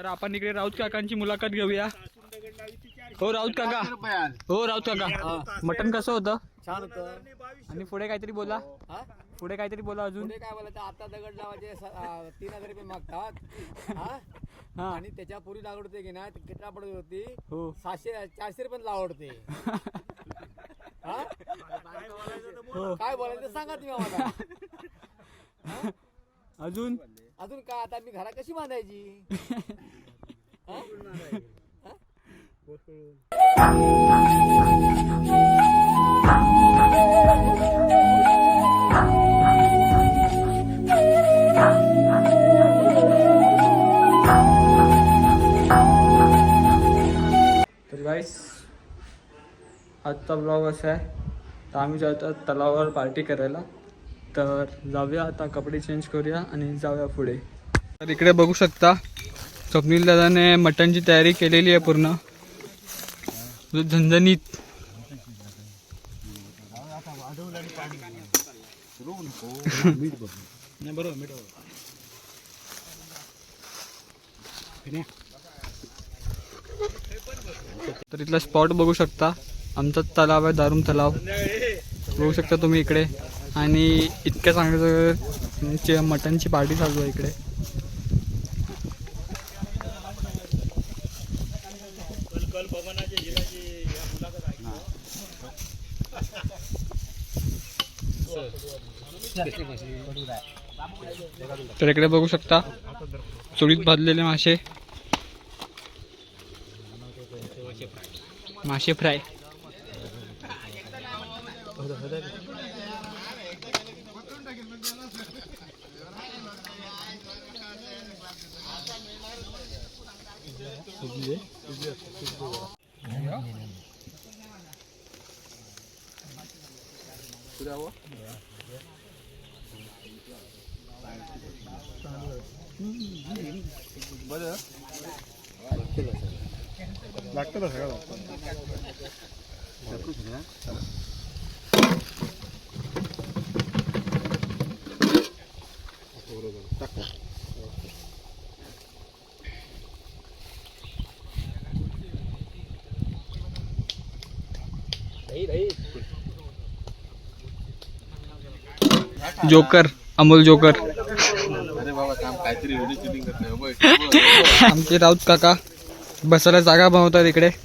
तर आपण इकडे राऊत काकांची मुलाखत घेऊया. हो राऊत काका. हो राऊत काका. मटन कसं होतं? छान होतं. आणि पुढे काहीतरी बोला. पुढे काहीतरी बोला अजून. काय बोलायचं? आता दगड लावायचे तीन हजार रुपये मागतात. आणि त्याच्या पुरी लागवड होते की नाही किती पडत होती. हो. सहाशे चारशे रुपये लावडते हा? काय बोलायचं सांगा तुम्ही आम्हाला. अजून? अजून काय आता मी घरा कशी बांधायची? तर गाईस आजचा ब्लॉग असा आहे. तर आम्ही जातो तलावावर पार्टी करायला. तर जाऊया आता कपडे चेंज करूया आणि जाऊया पुढे. तर इकडे बघू शकता स्वप्नील दादाने मटनची तयारी केलेली आहे पूर्ण. झणझणीत. तर इथला स्पॉट बघू शकता आमचा तलाव आहे दारुम तलाव. बघू शकता तुम्ही इकडे. आणि इतक्या चांगलं मटनची पार्टी चालू आहे इकडे. तर इकडे बघू शकता चुळीत भाजलेले मासे. मासे फ्राय. लागतं सगळं लागतं जोकर अमोल जोकर आमचे राऊत काका बसायला जागा बनवतात इकडे.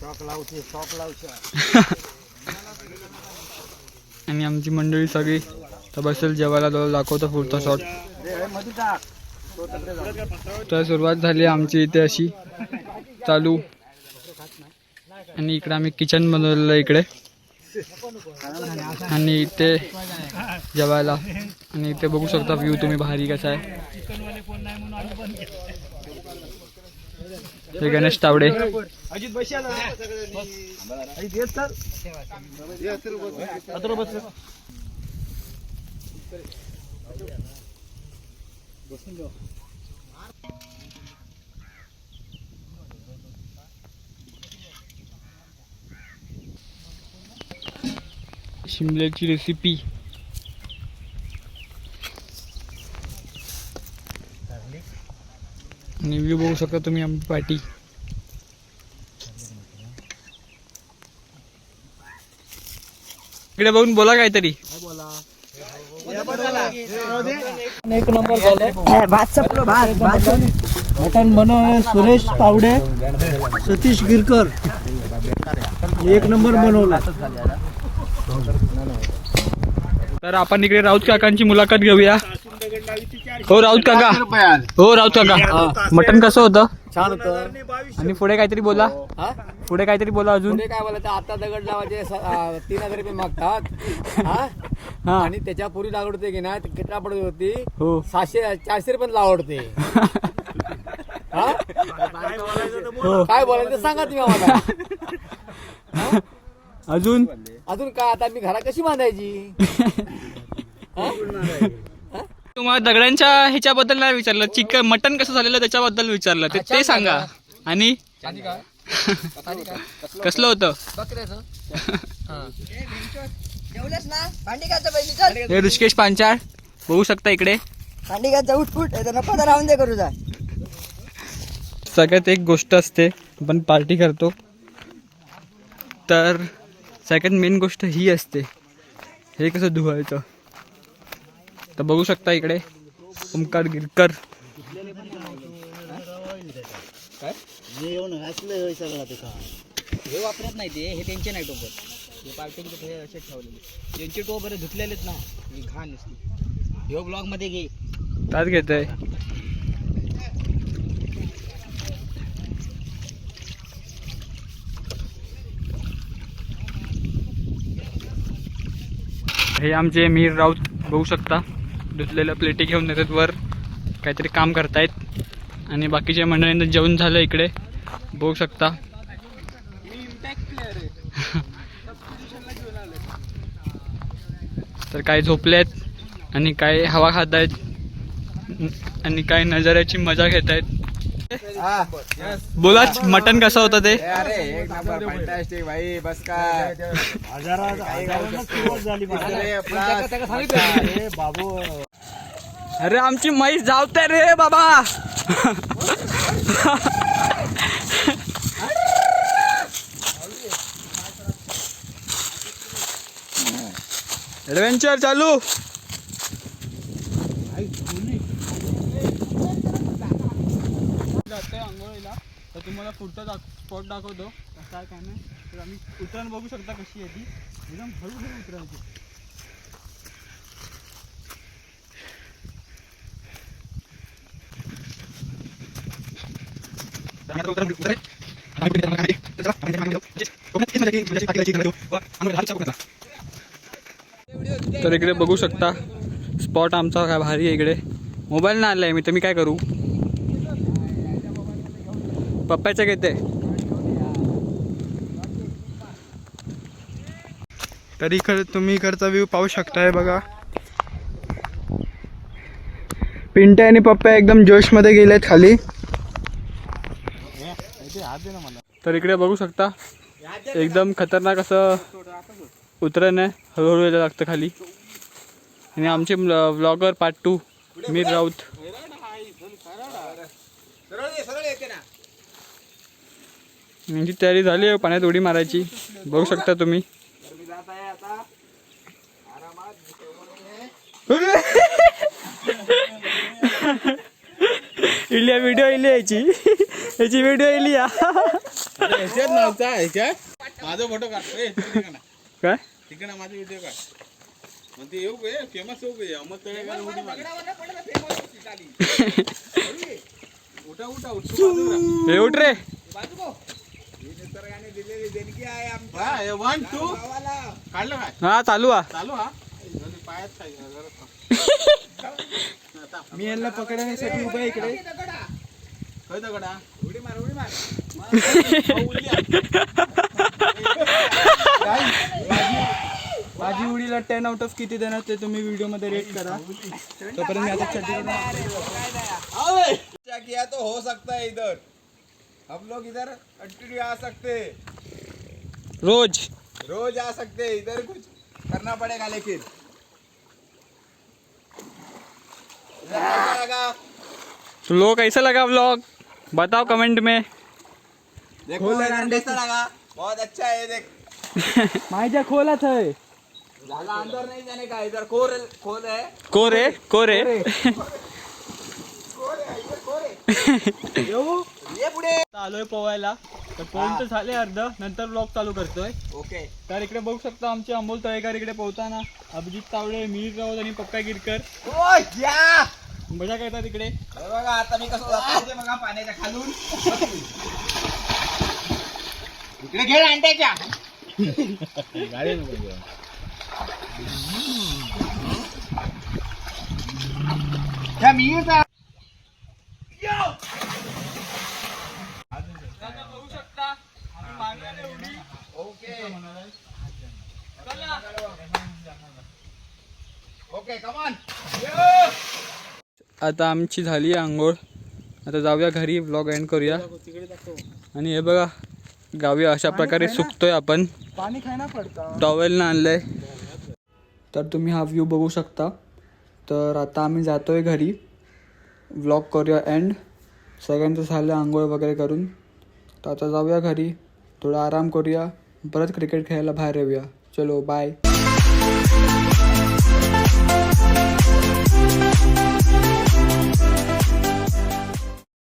आणि आमची मंडळी सगळी. तर बसेल जेवायला तो दाखवतो पुढचा शॉट तर सुरुवात झाली आमची इथे अशी. चालू. आणि इकडे आम्ही किचन बनवलेलं इकडे. आणि इथे जेवायला. आणि इथे बघू शकता व्ह्यू तुम्ही भारी कसा आहे. हे गणेश तावडे. शिमल्याची रेसिपी आणि व्ह्यू बघू शकता तुम्ही आमची पार्टी इकडे बघून बोला काहीतरी. बोला. एक नंबर झालं भात भात भात मटन बनवलं सुरेश पावडे सतीश गिरकर एक नंबर बनवला तर आपण इकडे राऊत काकांची मुलाखत घेऊया. हो राऊत काका. हो राऊत काका. मटन कसं होतं? छान होतं. आणि पुढे काहीतरी बोला. हा? पुढे काहीतरी बोला अजून. पुढे काय बोलायचं? आता दगड लावायचे स- आ, तीन हजार रुपये मागतात. हा? हा. आणि त्याच्या पुरी लागवड होते की नाही किती पडत होती? हो. सहाशे चारशे रुपये लावडते हा? हो. काय बोलायचं ते सांगा तुम्ही आम्हाला. अजून? अजून काय? आता मी घरा कशी बांधायची? हा? तुम्हाला दगडांच्या ह्याच्याबद्दल नाही विचारलं. चिकन मटन कसं झालेलं त्याच्याबद्दल विचारलं. ते ते सांगा. आणि? कसलं होतं? हे ऋषिकेश पांचाळ. बघू शकता इकडे. राहून दे करू जा सगळ्यात एक गोष्ट असते आपण पार्टी करतो. तर सगळ्यात मेन गोष्ट ही असते. हे कसं धुवायचं? तर बघू शकता इकडे. ओमकार गिरकर. हे वापरत नाही ते हे त्यांचे नाही टोपर. हे पार्टीचे हे असे ठेवलेले. त्यांचे टोपर धुतलेलेत ना. ही घाण नुसती. ह्यो ब्लॉगमध्ये घे. त्यात घेत आहे हे आमचे मीर राऊत बघू शकता. धुतलेल्या प्लेटी घेऊन येतात वर. काहीतरी काम करतायत. आणि बाकीचे मंडळींना जेवण झालं इकडे. बघू शकता. तर काही झोपले आहेत आणि काही हवा खात आहेत आणि काही नजाऱ्याची मजा घेत आहेत बोला मटन कसं होतं ते? अरे एक नंबर फॅन्टॅस्टिक भाई बस काय अरे आमची म्हैस जावते रे बाबा. ऍडव्हेंचर चालू. आंघोळीला. तर तुम्हाला पुढचा दाख स्पॉट दाखवतो. कसा आहे काय नाही. तर आम्ही उतरण बघू शकता कशी आहे ती. एकदम हळूहळू उतरायची. तर इकडे बघू शकता स्पॉट आमचा काय भारी आहे इकडे. मोबाईल ना आणलाय मी तर मी काय करू? पप्पाच्या घेते तर इकडे तुम्ही इकडचा व्ह्यू पाहू शकताय बघा. पिंट्या आणि पप्पा एकदम जोशमध्ये गेलेत खाली. तर इकडे बघू शकता एकदम खतरनाक असं उतरण आहे हळूहळू यायला लागतं खाली. आणि आमचे blogger part two Mir Raut. यांची तयारी झाली आहे पाण्यात उडी मारायची. बघू शकता तुम्ही. इलिया व्हिडिओ इली याची. याची व्हिडिओ इली या ह्याच्यात नव्हता ह्याच्यात माझा फोटो काढतोय काय? तिकडे माझा व्हिडिओ काढ. मग ते येऊ गे फेमस येऊ गे अहमद तळेकर उडी मार. उठा उठा उठा. हे उठ रे. वन टू काढलं काय? हा चालू आ चालू हा. पायात काय मी यांना पकडण्यासाठी उभा इकडे. काय दगडा. उडी मार उडी मार. माझी उडीला टेन आउट ऑफ किती देणार ते तुम्ही व्हिडिओमध्ये रेट करा. तोपर्यंत मी आता छत्री क्या किया तो हो सकता है इधर. हम लोग इधर कंटिन्यू आ सकते. रोज. रोज आ सकते इधर कुछ करना पड़ेगा लेकिन। लगा तो लोग कैसा लगा व्लॉग बताओ कमेंट में। देखो इधर कैसा लगा? बहुत अच्छा है देख। माझ्या खोलात आहे ज्यादा अंदर नहीं जाने का इधर खोल खोल है। को रे को रे ये। पुढे आलोय पोवायला तर पोहून तर झाले अर्ध नंतर ब्लॉग चालू करतोय. ओके. तर इकडे बघू शकता आमचे अमोल तळेकर इकडे पोहताना अभिजित तावडे मीर राऊत आणि पप्पा गिरकर. ओ या! मजा करतात इकडे. हे बघा आता मी कसं जातो ते बघा पाण्याच्या खालून. इकडे खेळ अंड्याच्या. त्या मिरचा आता आमची झाली आंघोळ. आता जाऊया घरी ब्लॉग एंड करूया. आणि हे बघा गावी अशा प्रकारे सुकतोय आपण. पाणी खायला पडतं. आणलंय. तर तुम्ही हा व्ह्यू बघू शकता. तर आता आम्ही जातोय घरी. व्लॉग करूया एंड सगळ्यांचं झालं आंघोळ वगैरे करून. तर आता जाऊया घरी. थोडा आराम करूया. परत क्रिकेट खेळायला बाहेर येऊया. चलो बाय